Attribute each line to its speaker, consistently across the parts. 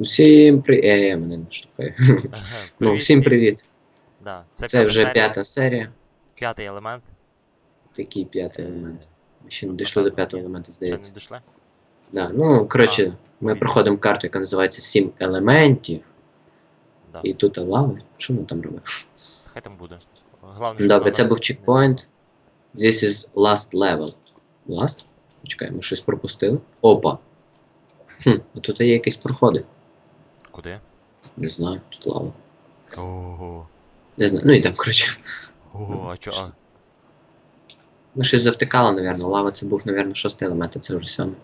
Speaker 1: Усім привіт. Е, я мене не штукаю. Ну, всім привіт.
Speaker 2: Да, це,
Speaker 1: Це вже
Speaker 2: серія,
Speaker 1: п'ята серія.
Speaker 2: п'ятий елемент.
Speaker 1: Такий п'ятий елемент. Ми ще не дійшли до п'ятого елемента,
Speaker 2: Ще не
Speaker 1: здається.
Speaker 2: дійшли?
Speaker 1: Да, ну, коротше, ми проходимо карту, яка називається Сім елементів.
Speaker 2: Да.
Speaker 1: І тут лава. Що ми там робимо?
Speaker 2: Хай там буде. Головне,
Speaker 1: Добре, це був чекпоінт. This is last level. Last? Почекай, ми щось пропустили. Опа. Хм, а тут є якісь проходи.
Speaker 2: Куди?
Speaker 1: Не знаю, тут лава.
Speaker 2: Ого.
Speaker 1: Не знаю. Ну і там, коротше.
Speaker 2: Ого, а чо? А,
Speaker 1: Ми щось завтикали, напевно. Лава це був, напевно, шостий елемент, а це вже сьомий.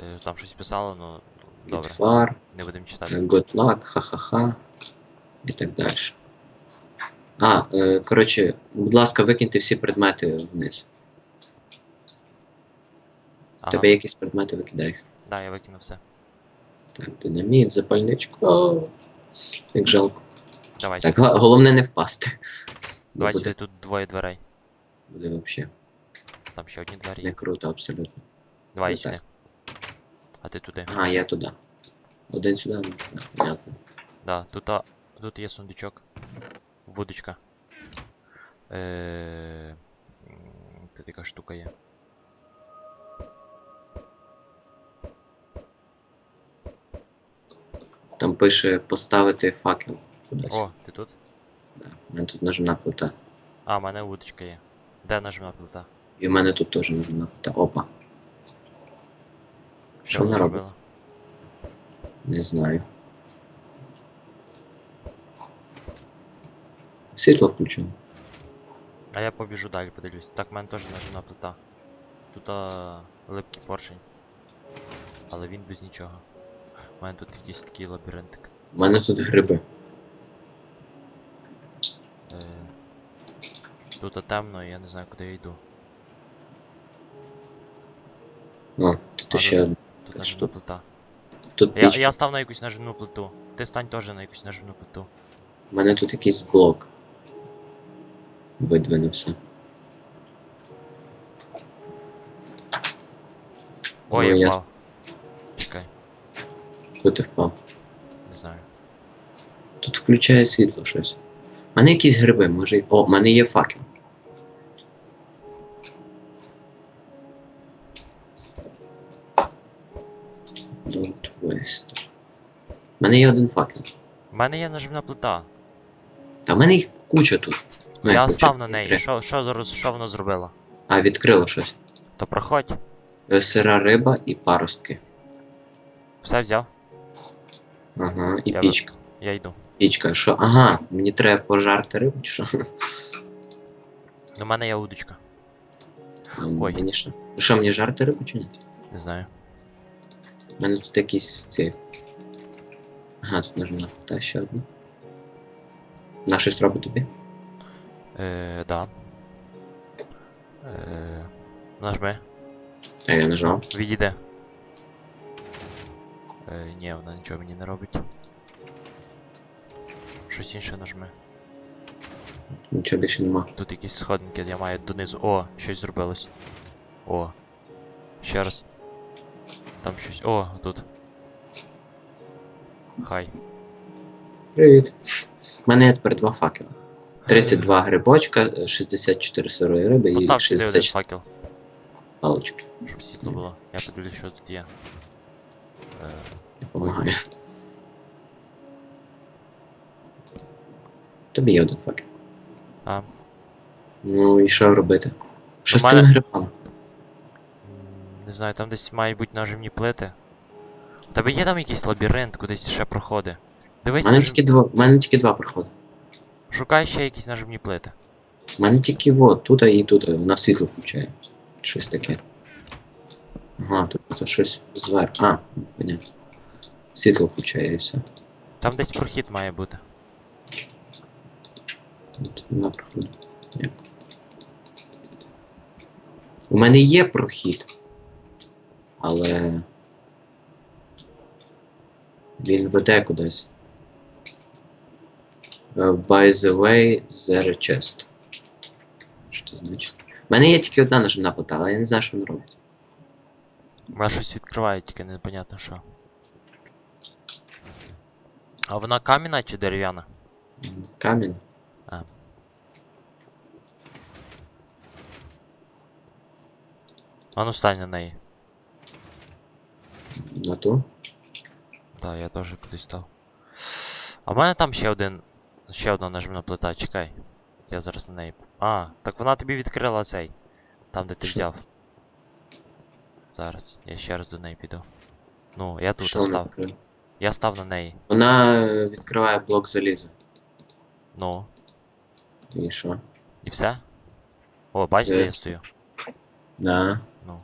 Speaker 2: е, там щось писало, ну. Добре,
Speaker 1: Фар.
Speaker 2: не будемо читати.
Speaker 1: Good luck, ха-ха-ха. І так далі. А, е, коротше, будь ласка, викиньте всі предмети вниз.
Speaker 2: Ага.
Speaker 1: тебе якісь предмети, викидай.
Speaker 2: Да, я викинув все.
Speaker 1: Динаміт, запальничку. О, як жалко.
Speaker 2: Давай,
Speaker 1: Так, головне не впасти. Бо
Speaker 2: давай
Speaker 1: буде,
Speaker 2: тут двоє дверей.
Speaker 1: буде взагалі
Speaker 2: Там ще одні двері.
Speaker 1: не круто абсолютно.
Speaker 2: Давай
Speaker 1: ну
Speaker 2: сюди. А ти туди.
Speaker 1: Ага, я туди. Один сюди, ну, понятно.
Speaker 2: Да, тут, а, тут є сундучок. Вудочка. Е, Тут яка штука є.
Speaker 1: Там пише поставити факел кудись.
Speaker 2: О, ти тут?
Speaker 1: Да. У мене тут нажимна плита.
Speaker 2: А, в мене вудочка є. Де нажимна плита?
Speaker 1: І в мене тут теж нажимна плита. Опа, Що вона робить?
Speaker 2: робила?
Speaker 1: не знаю. Світло включено.
Speaker 2: А я побіжу далі, подивлюсь. Так, в мене теж нажимна плита. Тут а, липкий поршень. Але він без нічого. У мене тут якийсь такий лабіринтик.
Speaker 1: У мене тут гриби.
Speaker 2: Е, тут темно, і я не знаю, куди я йду.
Speaker 1: О, тут
Speaker 2: А,
Speaker 1: ще
Speaker 2: тут-
Speaker 1: одна.
Speaker 2: Тут
Speaker 1: що?
Speaker 2: плита.
Speaker 1: Тут
Speaker 2: Я, я став на якусь нажимну плиту. Ти стань теж на якусь нажимну плиту.
Speaker 1: У мене тут якийсь блок. Видвинувся.
Speaker 2: Ой,
Speaker 1: Ну,
Speaker 2: я
Speaker 1: я
Speaker 2: впав.
Speaker 1: Куди ти впав?
Speaker 2: не знаю.
Speaker 1: Тут включає світло щось. У мене якісь гриби, може. О, в мене є факел. Don't waste. У мене є один факел.
Speaker 2: У мене є нажимна плита.
Speaker 1: Та в мене їх куча тут. Ну,
Speaker 2: я став на неї. Що, що, зараз- що воно зробило?
Speaker 1: А, відкрило щось.
Speaker 2: То проходь.
Speaker 1: Е, Сира риба і паростки.
Speaker 2: Все взяв,
Speaker 1: Ага, і
Speaker 2: Я
Speaker 1: пічка.
Speaker 2: я йду.
Speaker 1: Пічка, що? Ага, мені треба пожарти рибу, чи що?
Speaker 2: У мене є удочка.
Speaker 1: Ну,
Speaker 2: Ой.
Speaker 1: Мені що? Що, мені жарти рибу чи ні?
Speaker 2: Не знаю.
Speaker 1: У мене тут якісь ці. Ага, тут нажимна та ще одна. На щось робить тобі?
Speaker 2: Е, да. Е, нажми.
Speaker 1: А я нажав.
Speaker 2: Відійде. Е, ні, вона нічого мені не робить. Щось інше нажми.
Speaker 1: Нічого більше нема.
Speaker 2: Тут якісь сходинки, я маю донизу. О, щось зробилось. О. Ще раз. Там щось. О, тут. Хай.
Speaker 1: Привіт. У мене є тепер два факела. 32 грибочка, 64 сирої риби і
Speaker 2: Постав сюди один
Speaker 1: 60
Speaker 2: факел,
Speaker 1: палочки.
Speaker 2: щоб світло було. Я подивлюсь, що тут є.
Speaker 1: Допомагаю. Тобі є один факел.
Speaker 2: а,
Speaker 1: Ну і що робити? Що з
Speaker 2: мене-
Speaker 1: цими грибами?
Speaker 2: м, не знаю, там десь мають бути нажимні плити. У тебе є там якийсь лабіринт, кудись ще проходи?
Speaker 1: У мене
Speaker 2: нажим...
Speaker 1: тільки два. У мене тільки два проходи.
Speaker 2: шукай ще якісь нажимні плити.
Speaker 1: У мене тільки вот, тут і тут, на світло включає. Щось таке. Ага, тут, тут щось зверху. А, понятно. Світло включає і все.
Speaker 2: Там десь прохід має бути.
Speaker 1: Тут нема проходу. У мене є прохід. Але. Він веде кудись. Е, By the way, there a chest. Що це значить? У мене є тільки одна нажимна плита, але я не знаю, що він робить.
Speaker 2: Вона щось відкриває, тільки непонятно що. А вона кам'яна чи дерев'яна?
Speaker 1: Камінь.
Speaker 2: А. А ну стань на неї.
Speaker 1: На ту.
Speaker 2: Так, я теж кудись став. А в мене там ще один. Ще одна нажмна плита, чекай. Я зараз на неї. А, так вона тобі відкрила цей. Там, де ти
Speaker 1: Що?
Speaker 2: взяв. Зараз, я ще раз до неї піду. Ну, я тут
Speaker 1: Що вона
Speaker 2: став.
Speaker 1: відкрила?
Speaker 2: Я став на неї.
Speaker 1: Вона е, відкриває блок заліза.
Speaker 2: Ну,
Speaker 1: І що?
Speaker 2: і все? О, бачиш, де
Speaker 1: Е.
Speaker 2: я стою?
Speaker 1: Да.
Speaker 2: Ну.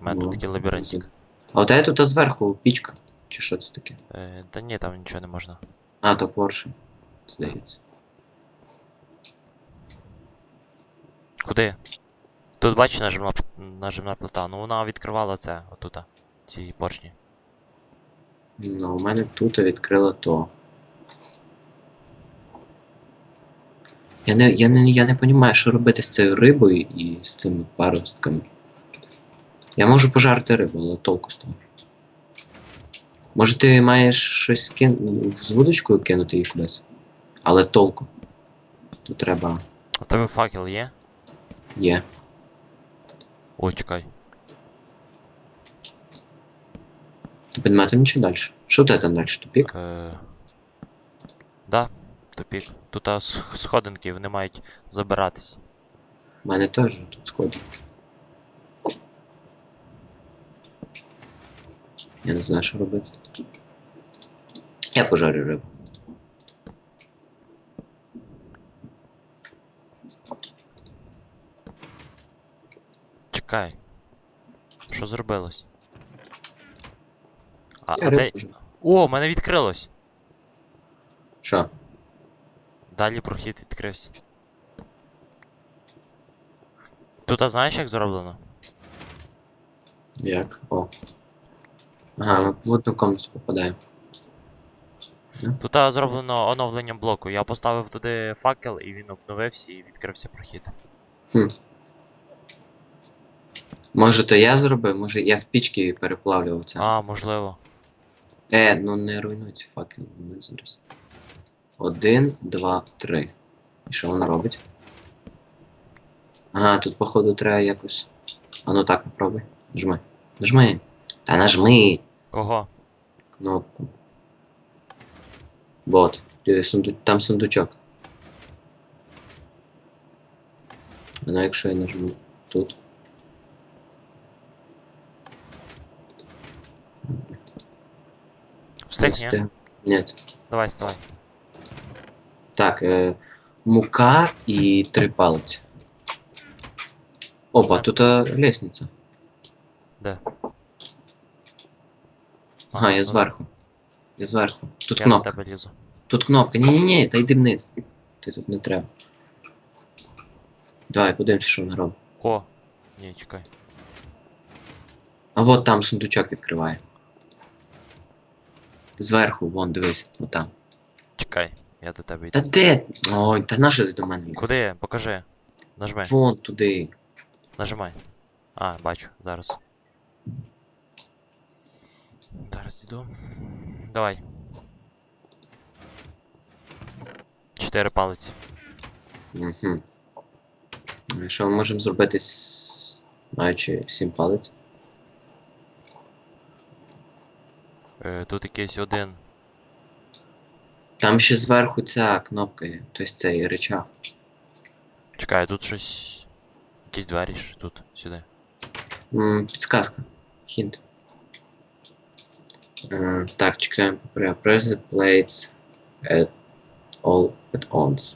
Speaker 2: У мене
Speaker 1: Ну,
Speaker 2: тут такий лабіринтик.
Speaker 1: А от це тут зверху пічка. Чи що це таке?
Speaker 2: Е, та ні, там нічого не можна.
Speaker 1: А, то поршень. Здається.
Speaker 2: Куди? Тут бачиш нажимна, п- нажимна плита. Ну вона відкривала це отута. Ці поршні.
Speaker 1: Ну, у мене тут відкрила то. Я не, я не, я не розумію, що робити з цією рибою і з цими паростками. Я можу пожарити рибу, але толку з того. Може ти маєш щось кин... з вудочкою кинути її кудись? Але толку. Тут треба.
Speaker 2: А тебе факел є?
Speaker 1: Є.
Speaker 2: Ой, чекай.
Speaker 1: Підметим чи далі? Що в тебе там далі? Тупік?
Speaker 2: Е... Да, тупік. Тут а, с- сходинки, вони мають забиратись.
Speaker 1: У мене теж тут сходи. Я не знаю, що робити. Я пожарю рибу.
Speaker 2: Чекай. Що зробилось? А,
Speaker 1: Я
Speaker 2: а де... О, в мене відкрилось!
Speaker 1: Що?
Speaker 2: Далі прохід відкрився. Тут а знаєш як зроблено?
Speaker 1: Як? О. Ага, ми в одну комнату попадаємо.
Speaker 2: Тут а, зроблено оновлення блоку. Я поставив туди факел і він обновився і відкрився прохід.
Speaker 1: Може то я зробив, може я в пічки переплавлював це.
Speaker 2: А, можливо.
Speaker 1: Е, ну не руйнуй ці факели, вони зараз. Один, два, три. І що воно робить? Ага, тут походу треба якось. А ну так попробуй. Нажми. Нажми. Та нажми
Speaker 2: Кого?
Speaker 1: кнопку. Вот. Там сундучок. А ну якщо я нажму тут.
Speaker 2: Встиг, ні?
Speaker 1: Встиг. Нет.
Speaker 2: Давай, вставай.
Speaker 1: Так, е, мука і три палиці. Опа, тут е, лестниця.
Speaker 2: Де?
Speaker 1: Ага, я
Speaker 2: ну,
Speaker 1: зверху. Я зверху. Тут
Speaker 2: Я на
Speaker 1: кнопка.
Speaker 2: тебе лізу.
Speaker 1: Тут кнопка. Ні-ні-ні, та йди вниз. Ти тут не треба. Давай, подивимось, що вона робить.
Speaker 2: О! Ні, чекай.
Speaker 1: А от там сундучок відкриває. Зверху, вон, дивись, отам.
Speaker 2: Чекай, я до тебе
Speaker 1: Та де? Ой, та нащо ти до мене лізеш?
Speaker 2: Куди? Покажи. Нажми.
Speaker 1: Вон туди.
Speaker 2: Нажимай. А, бачу, зараз. Зараз іду. Давай. Чотири палиці.
Speaker 1: Угу. Що ми можемо зробити з... маючи сім палець?
Speaker 2: Е, тут якийсь один.
Speaker 1: Там ще зверху ця кнопка є, тобто цей речах.
Speaker 2: Чекай, тут щось. Якісь двері ж тут, сюди.
Speaker 1: М, Підсказка. Хінт. Е, так, чекаємо. Press the plates at all at once.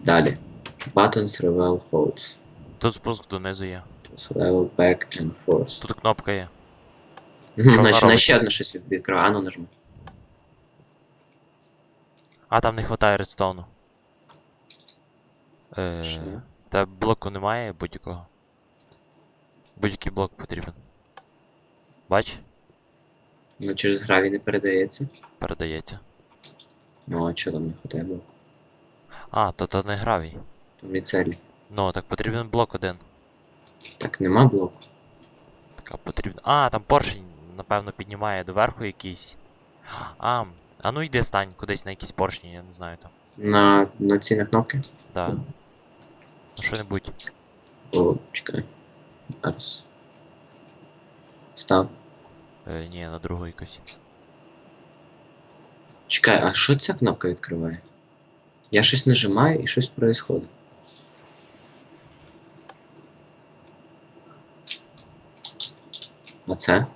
Speaker 1: Далі. Buttons reveal holds.
Speaker 2: Тут спуск донизу є.
Speaker 1: Level back and forth.
Speaker 2: Тут кнопка є.
Speaker 1: Значить, на ще одне щось відкриває. Ану нажми.
Speaker 2: А, там не хватає редстоуну. Е,
Speaker 1: Що?
Speaker 2: та блоку немає будь-якого. Будь-який блок потрібен. Бач?
Speaker 1: Ну через гравій не передається.
Speaker 2: Передається.
Speaker 1: Ну а чого там не хватає блоку?
Speaker 2: А, то то не гравій.
Speaker 1: Там міцелі.
Speaker 2: Ну, так потрібен блок один.
Speaker 1: Так, нема блоку.
Speaker 2: Так, а потрібен. А, там поршень, напевно, піднімає доверху якийсь. А, а ну йди стань кудись на якісь поршні, я не знаю там.
Speaker 1: На, на ці на кнопки?
Speaker 2: Да. Ну що-небудь.
Speaker 1: О, чекай. Зараз. Став.
Speaker 2: Е, ні, на другу якось.
Speaker 1: Чекай, а що ця кнопка відкриває? Я щось нажимаю і щось происходить. А це?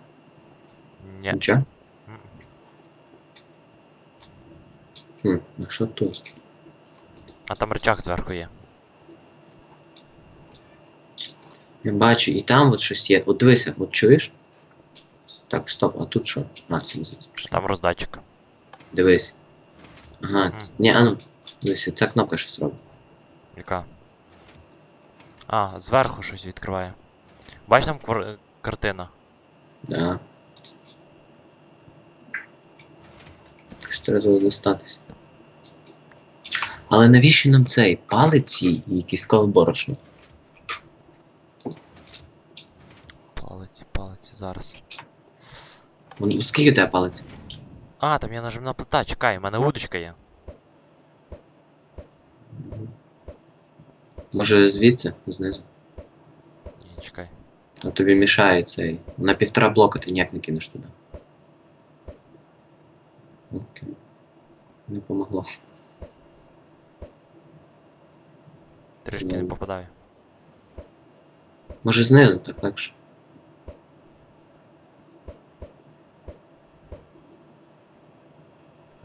Speaker 2: Ні.
Speaker 1: Нічого? Хм, а що тут?
Speaker 2: А там рычаг зверху є.
Speaker 1: Я бачу, і там от щось є. От дивися, от чуєш? Так, стоп, а тут що? А, це не зараз.
Speaker 2: Там роздатчик.
Speaker 1: Дивись. Ага, ц- ні, а ну, дивися, ця кнопка щось робить.
Speaker 2: Яка? А, зверху щось відкриває. Бач там квар... картина.
Speaker 1: Да. Щось треба було. Але навіщо нам цей палиці і кісткове борошно?
Speaker 2: Палиці, палиці, зараз.
Speaker 1: Вон- Скільки у тебе палиць?
Speaker 2: А, там є нажимна плита, чекай, у мене удочка є.
Speaker 1: Може звідси, знизу.
Speaker 2: Ні, чекай.
Speaker 1: А тобі мішає цей. На півтора блока ти ніяк не кинеш туди. Окей. Не помогло.
Speaker 2: Трішки не попадаю.
Speaker 1: Може знизу, так легше.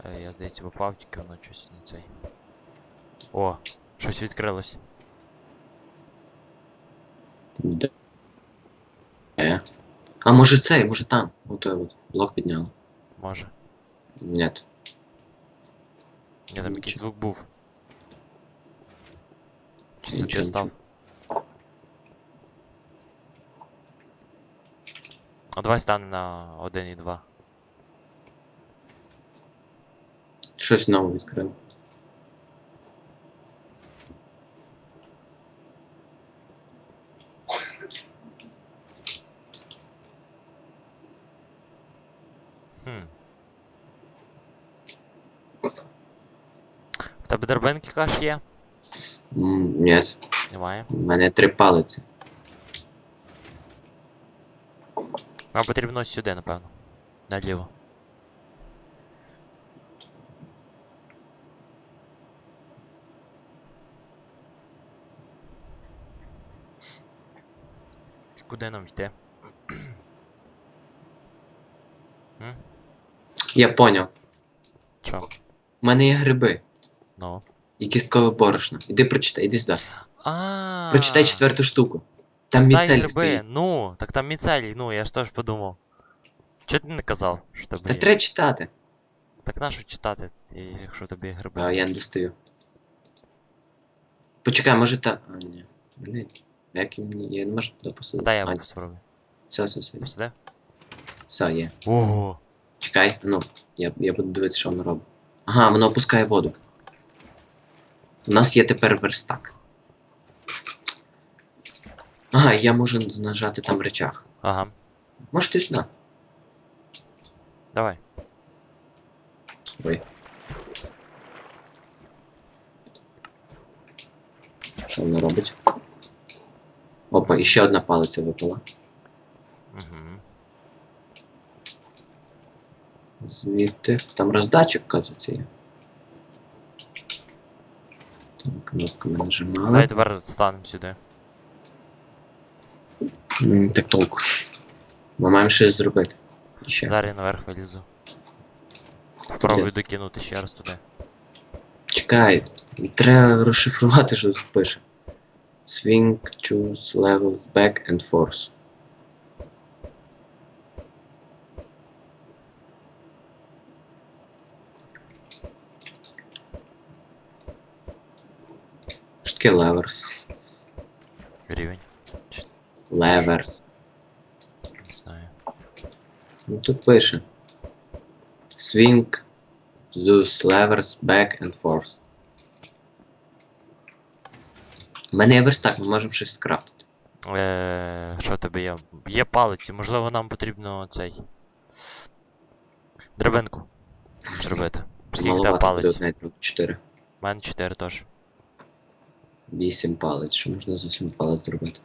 Speaker 2: Е, я здається попав, тільки воно щось не цей. О, щось відкрилось.
Speaker 1: Де? Е. А може цей, може там. Отой от блок підняли.
Speaker 2: Може.
Speaker 1: Нет.
Speaker 2: Ні, там якийсь звук був. Чи це
Speaker 1: Нічого,
Speaker 2: став? А давай стане на 1 і 2.
Speaker 1: Щось нове відкрив.
Speaker 2: Хм. В тебе дербинки каш є?
Speaker 1: Ні.
Speaker 2: Немає.
Speaker 1: У мене три палиці.
Speaker 2: Нам потрібно сюди, напевно. Наліво. Куди нам йти?
Speaker 1: Я поняв.
Speaker 2: Чо?
Speaker 1: У мене є гриби
Speaker 2: Ну.
Speaker 1: і кісткове борошно. Іди прочитай, іди сюди.
Speaker 2: А.
Speaker 1: Прочитай четверту штуку. Там
Speaker 2: Дай гриби.
Speaker 1: стоїть.
Speaker 2: Ну, так там міцелій, ну, я ж теж подумав. Чого ти не казав, що тебе
Speaker 1: Та
Speaker 2: є?
Speaker 1: треба читати.
Speaker 2: Так нащо читати, і якщо є гриби?
Speaker 1: А я не достаю. Почекай, може та. А, ні. Блін. Як їм я не можу туди посадити.
Speaker 2: Дай я
Speaker 1: А,
Speaker 2: спробую.
Speaker 1: все, все, все.
Speaker 2: Посиди.
Speaker 1: Все, є.
Speaker 2: Ого.
Speaker 1: Чекай, ну, я, я буду дивитися, що воно робить. Ага, воно опускає воду. У нас є тепер верстак. Ага, я можу нажати там речах.
Speaker 2: Ага.
Speaker 1: Може ти сюди?
Speaker 2: Давай.
Speaker 1: Ой. Що воно робить? Опа, і ще одна палиця випала.
Speaker 2: Угу.
Speaker 1: Звідти. Там роздатчик, кажеться, є. Там кнопками нажимали.
Speaker 2: Давай тепер станемо сюди.
Speaker 1: М, Так толку. Ми маємо щось зробити. Ще.
Speaker 2: Зараз я наверх вилізу. Спробую
Speaker 1: Ясно.
Speaker 2: докинути ще раз туди.
Speaker 1: Чекай, треба розшифрувати, що тут пише. Swing, choose, levels, back and forth. Таке levers?
Speaker 2: Рівень.
Speaker 1: Levers.
Speaker 2: не знаю.
Speaker 1: Ну тут пише. Swing, Zeus, levers, back and forth. У мене є верстак, ми можемо щось скрафтити.
Speaker 2: Е, що тебе є? Є палиці, можливо нам потрібно цей. Драбинку. зробити? Скільки тебе
Speaker 1: 4.
Speaker 2: У мене 4 теж.
Speaker 1: 8 палець. Що можна з 8 палець зробити?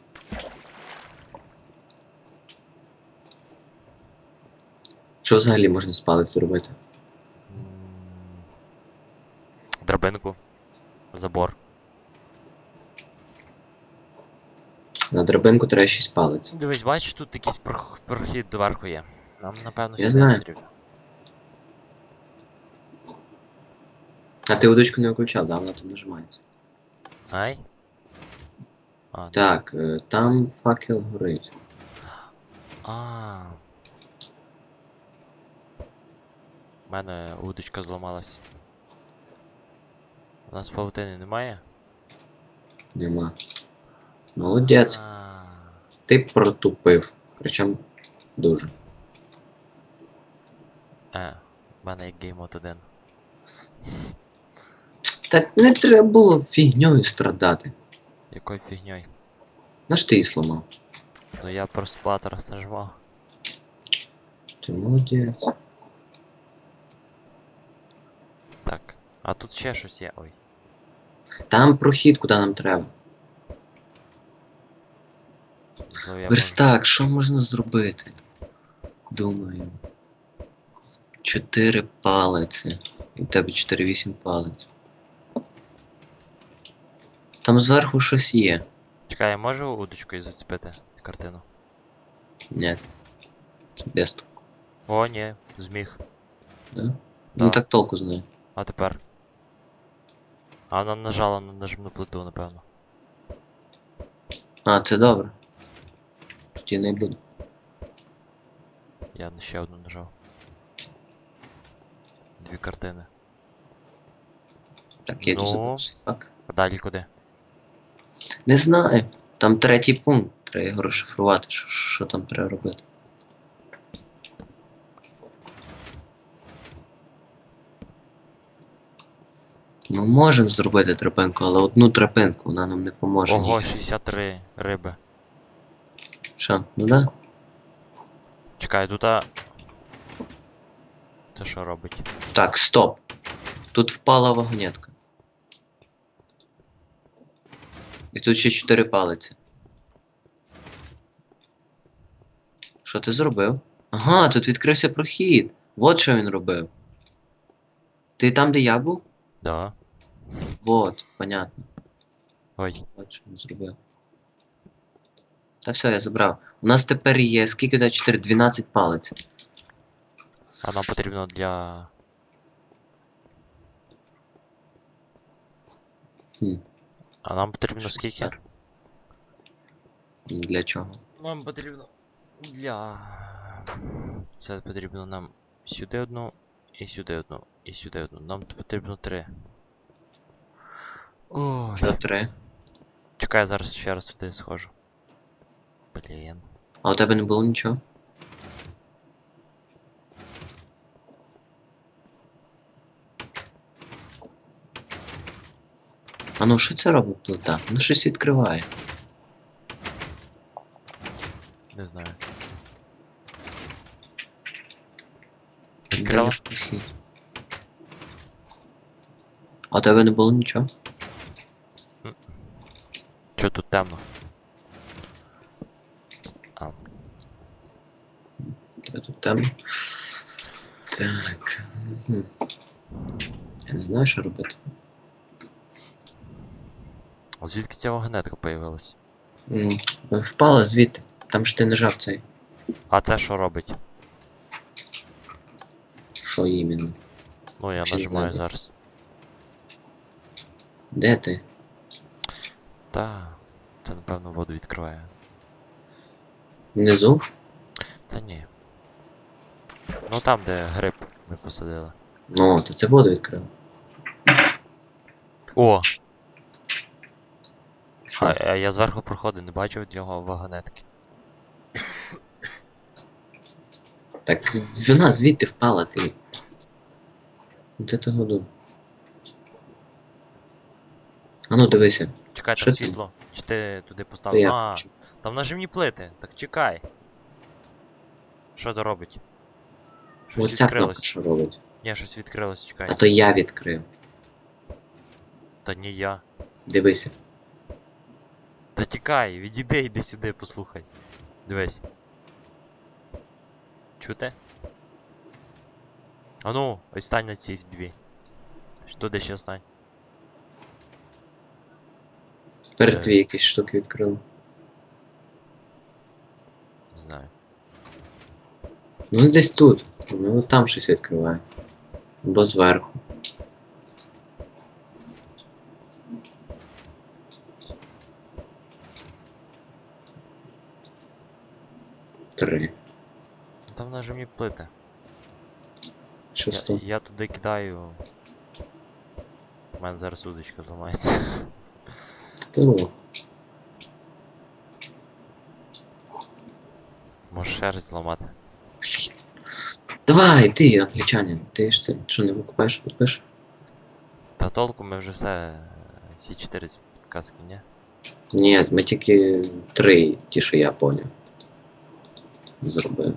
Speaker 1: Що взагалі можна з палець зробити?
Speaker 2: Драбинку. Забор.
Speaker 1: На драбинку треба 6 палець.
Speaker 2: Дивись, бачиш, тут якийсь прох- прохід доверху є. Нам, напевно,
Speaker 1: Я
Speaker 2: сюди
Speaker 1: знаю.
Speaker 2: потрібно.
Speaker 1: А ти удочку не включав, да? Вона там нажимається.
Speaker 2: Ай? А,
Speaker 1: Так, е, там факел горить.
Speaker 2: А. У мене удочка зламалась. У нас павутини немає?
Speaker 1: Нема. Молодець.
Speaker 2: А,
Speaker 1: Ти протупив. Причому дуже.
Speaker 2: Е, в мене як геймод 1.
Speaker 1: Та не треба було фігньою страдати.
Speaker 2: Якою фігньою?
Speaker 1: На ти її сломав?
Speaker 2: Ну я просто раз нажимав.
Speaker 1: Ти молодець.
Speaker 2: Так. А тут ще щось є. Ой.
Speaker 1: Там прохід, куди нам треба.
Speaker 2: Я
Speaker 1: Верстак, що можна зробити? Думаю. 4 палиці. І в тебе 4-8 палець. Там зверху щось є.
Speaker 2: Чекай, я можу удочкою зацепити картину?
Speaker 1: Ні. Це без.
Speaker 2: О, ні, зміг.
Speaker 1: Да?
Speaker 2: Да.
Speaker 1: Ну так толку знаю.
Speaker 2: А тепер. А вона нажала на нажимну плиту, напевно.
Speaker 1: А, це добре. Тоді не буду.
Speaker 2: Я ще одну нажав. Дві картини.
Speaker 1: Так, я
Speaker 2: Ну.
Speaker 1: Фак.
Speaker 2: А далі куди?
Speaker 1: Не знаю. Там третій пункт. Треба його розшифрувати. Що, що там треба робити? Ми можемо зробити тропинку, але одну тропинку вона нам не поможе.
Speaker 2: Ого, 63 риби.
Speaker 1: Що? Ну да?
Speaker 2: Чекай, тут а... Це що робить?
Speaker 1: Так, стоп. Тут впала вагонетка. І тут ще чотири палиці. Що ти зробив? Ага, тут відкрився прохід. Вот що він робив. Ти там, де я був?
Speaker 2: Да.
Speaker 1: Вот, понятно.
Speaker 2: Ой.
Speaker 1: От що він зробив. Та все, я забрав. У нас тепер є скільки до 4? 12 палиць.
Speaker 2: А нам потрібно для.
Speaker 1: Хм.
Speaker 2: А нам потрібно скільки?
Speaker 1: Для чого?
Speaker 2: Нам потрібно для. Це потрібно нам сюди одну, і сюди одну, і сюди одну. Нам потрібно три. Ой.
Speaker 1: Що три?
Speaker 2: Чекай, я зараз ще раз туди схожу. Блін.
Speaker 1: А у тебе не було нічого? А ну що це робить плита? Ну щось відкриває.
Speaker 2: Не знаю.
Speaker 1: Де
Speaker 2: Відкрила?
Speaker 1: А тебе не було нічого?
Speaker 2: Чо тут темно? А,
Speaker 1: тебе тут темно. Так. Я не знаю, що робити.
Speaker 2: А звідки ця вагонетка появилась?
Speaker 1: Впала звідти. Там ж ти нажав цей.
Speaker 2: А це що робить?
Speaker 1: Що іменно?
Speaker 2: Ну я
Speaker 1: Ще
Speaker 2: нажимаю
Speaker 1: знаю.
Speaker 2: зараз.
Speaker 1: Де ти?
Speaker 2: Та. Це напевно воду відкриває.
Speaker 1: Внизу?
Speaker 2: Та ні. Ну там, де гриб ми посадили.
Speaker 1: Ну, то це воду відкрив.
Speaker 2: О!
Speaker 1: Що?
Speaker 2: А, я зверху проходив, не бачив для його вагонетки.
Speaker 1: Так вона звідти впала ти. Ну ти. А ну дивися.
Speaker 2: Чекай,
Speaker 1: Що
Speaker 2: там
Speaker 1: це?
Speaker 2: світло. Чи ти туди
Speaker 1: То
Speaker 2: поставив?
Speaker 1: я
Speaker 2: А, там нажимні плити. Так чекай. Що це робить? Щось
Speaker 1: Оця кнопка
Speaker 2: відкрилось.
Speaker 1: що робить.
Speaker 2: Ні, щось відкрилось, чекай.
Speaker 1: А то я відкрив.
Speaker 2: Та не я.
Speaker 1: Дивися.
Speaker 2: Та тікай, відійди, йди сюди, послухай. Дивись. Чути? А ну, ось стань на ці дві. Що де ще стань? Е.
Speaker 1: якісь штуки відкрив.
Speaker 2: Не знаю.
Speaker 1: Ну десь тут. Ну там щось відкриває. Або зверху. Три.
Speaker 2: Нажимі плити.
Speaker 1: Що
Speaker 2: Я, я туди кидаю. У мене зараз удочка зламається.
Speaker 1: Ти.
Speaker 2: Можеш шерсть зламати.
Speaker 1: Давай, ти, англічанин, ти ж це що не викупаєш, купиш?
Speaker 2: Та толку ми вже все. Всі чотири ці підказки, ні?
Speaker 1: Ні, ми тільки три, ті, що я поняв. Зробив.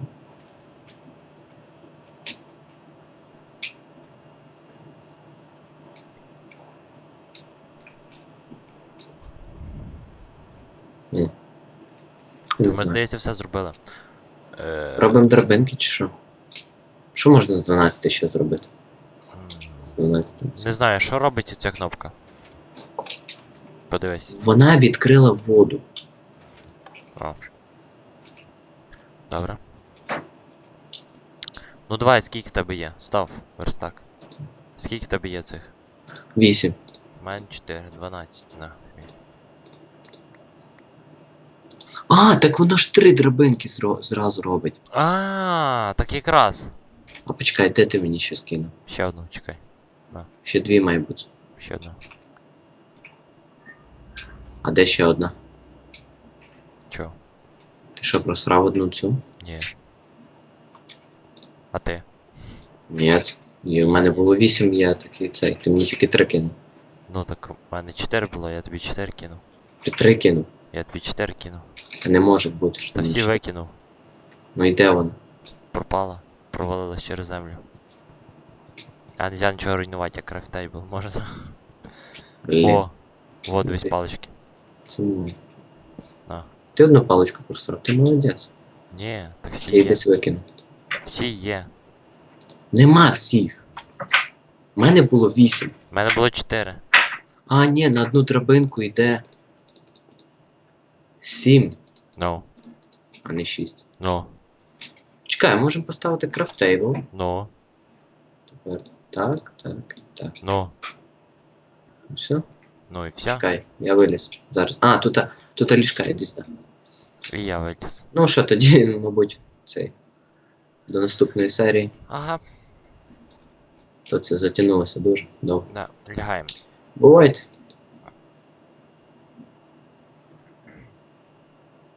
Speaker 2: Ми,
Speaker 1: знаю.
Speaker 2: здається, все зробили. Е,
Speaker 1: Робимо драбинки чи що? Що можна з 12 ще зробити? З 12.
Speaker 2: Не знаю, що робить ця кнопка. Подивись.
Speaker 1: Вона відкрила воду.
Speaker 2: О. Добре. Ну давай, скільки в тебе є? Став, верстак. Скільки в тебе є цих?
Speaker 1: 8.
Speaker 2: У мене 4, 12, на тобі.
Speaker 1: А, так воно ж три драбинки зро- зразу робить.
Speaker 2: А, так якраз.
Speaker 1: А почекай, де ти мені ще скинув?
Speaker 2: Ще одну, чекай.
Speaker 1: Ще дві має бути.
Speaker 2: Ще одну.
Speaker 1: А де ще одна?
Speaker 2: Чо?
Speaker 1: Ти що, просрав одну цю?
Speaker 2: Ні. А ти?
Speaker 1: Ні. І у мене було 8, я такий цей. Ти мені тільки 3 кинув.
Speaker 2: Ну так у мене 4 було, я тобі 4 кинув.
Speaker 1: Ти 3 кинув.
Speaker 2: Я тобі 4 кинув.
Speaker 1: Не може бути. що
Speaker 2: Та всі
Speaker 1: ще.
Speaker 2: викинув.
Speaker 1: Ну і де вона?
Speaker 2: Пропала. Провалилась через землю. А нельзя нічого руйнувати, як крафтейбл, можна?
Speaker 1: Блін.
Speaker 2: О! Вот дивись
Speaker 1: Ти-
Speaker 2: палички.
Speaker 1: Це ну.
Speaker 2: На.
Speaker 1: Ти одну паличку просрав, ти молодець.
Speaker 2: Ні, так
Speaker 1: Я
Speaker 2: всі
Speaker 1: її
Speaker 2: є.
Speaker 1: десь викинув.
Speaker 2: Всі є.
Speaker 1: Нема всіх. У мене було 8.
Speaker 2: У мене було 4.
Speaker 1: А, ні, на одну драбинку йде 7,
Speaker 2: Ну,
Speaker 1: а не 6.
Speaker 2: ну,
Speaker 1: Чекай, можемо поставити крафтейбл.
Speaker 2: ну,
Speaker 1: Тепер так, так, так.
Speaker 2: ну,
Speaker 1: Все.
Speaker 2: ну і все.
Speaker 1: Чекай, я виліз. Зараз. А, тут, тут ліжка є десь, так.
Speaker 2: І я виліз.
Speaker 1: Ну що, тоді, мабуть, цей. До наступної серії.
Speaker 2: Ага,
Speaker 1: То це затягнулося дуже довго.
Speaker 2: да, лягаємо.
Speaker 1: Бувайте.